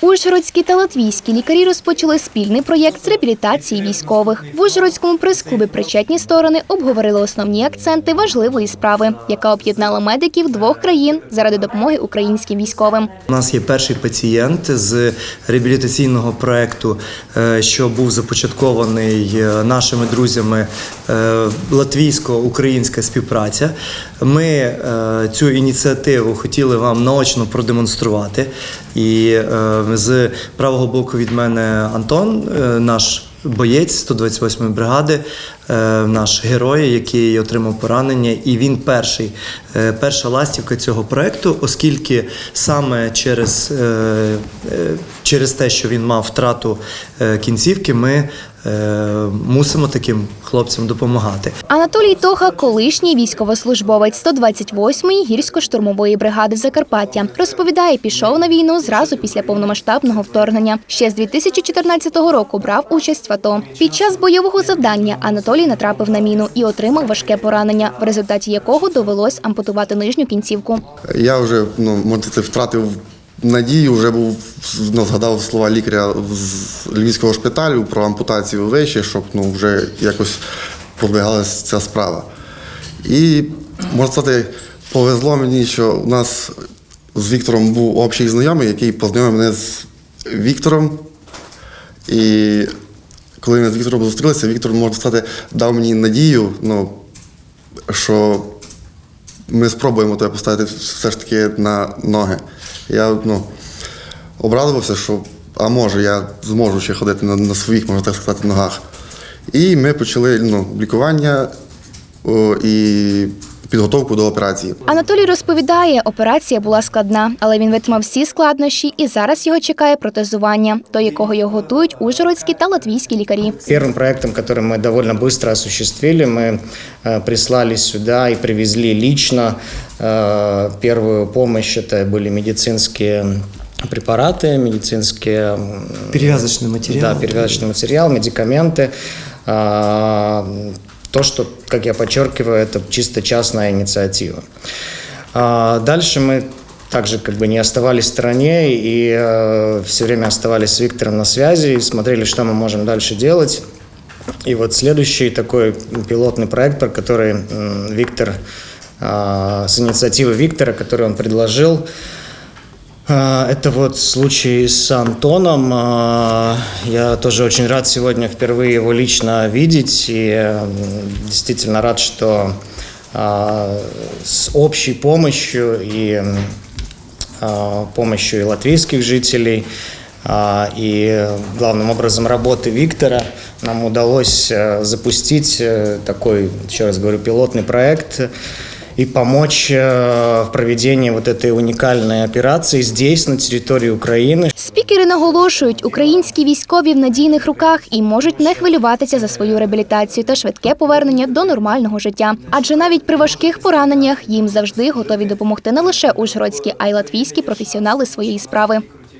Ужгородські та латвійські лікарі розпочали спільний проєкт з реабілітації військових. В Ужгородському прес-клубі причетні сторони обговорили основні акценти важливої справи, яка об'єднала медиків двох країн заради допомоги українським військовим. У нас є перший пацієнт з реабілітаційного проекту, е, що був започаткований е, нашими друзями е, латвійсько-українська співпраця. Ми цю ініціативу хотіли вам наочно продемонструвати. І е, з правого боку від мене Антон, е, наш боєць 128-ї бригади, наш герой, який отримав поранення, і він перший, е, перша ластівка цього проекту, оскільки саме через, е, е, через те, що він мав втрату е, кінцівки, ми е, мусимо таким хлопцям допомагати. Анатолій Тоха, колишній військовослужбовець 128-ї гірсько-штурмової бригади Закарпаття, розповідає, пішов на війну зразу після повномасштабного вторгнення. Ще з 2014 року брав участь в АТО. Під час бойового завдання Анатолій натрапив на міну і отримав важке поранення, в результаті якого довелось ампутувати нижню кінцівку. Я вже ну, сказати, втратив надію, вже був ну, згадав слова лікаря з львівського шпиталю про ампутацію вище, щоб ну, вже якось продвигалася ця справа. І можна сказати, повезло мені, що у нас з Віктором був общий знайомий, який познайомив мене з Віктором. І коли ми з Віктором зустрілися, Віктор, можна сказати, дав мені надію, ну, що ми спробуємо тебе поставити все ж таки на ноги. Я ну, обрадувався, що а може, я зможу ще ходити на, на своїх, можна так сказати, ногах. І ми почали ну, лікування о, і підготовку до операції. Анатолій розповідає, операція була складна, але він витримав всі складнощі і зараз його чекає протезування, до якого його готують ужгородські та латвійські лікарі. Первым проектом, который мы довольно быстро осуществили, мы э, прислали сюда и привезли лично э, первую помощь. Это были медицинские препараты, медицинские м, Перев'язочний матеріал. да, перевязочный материал, медикаменты. А, То, что, Как я подчеркиваю, это чисто частная инициатива. А, Дальше мы также как бы не оставались в стороне и все время оставались с Виктором на связи и смотрели, что мы можем дальше делать. И вот следующий такой пилотный проект, про который Виктор, а, с инициативы Виктора, который он предложил, Это вот случай с Антоном. А, Я тоже очень рад сегодня впервые его лично видеть и действительно рад, что а, с общей помощью и а, помощью и латвийских жителей, а, и главным образом работы Виктора нам удалось э, запустить э, такой, еще раз говорю, пилотный проект и помочь э, в проведении вот этой уникальной операции здесь, на территории Украины, Спікери наголошують, українські військові в надійних руках і можуть не хвилюватися за свою реабілітацію та швидке повернення до нормального життя. Адже навіть при важких пораненнях їм завжди готові допомогти не лише ужгородські, а й латвійські професіонали своєї справи.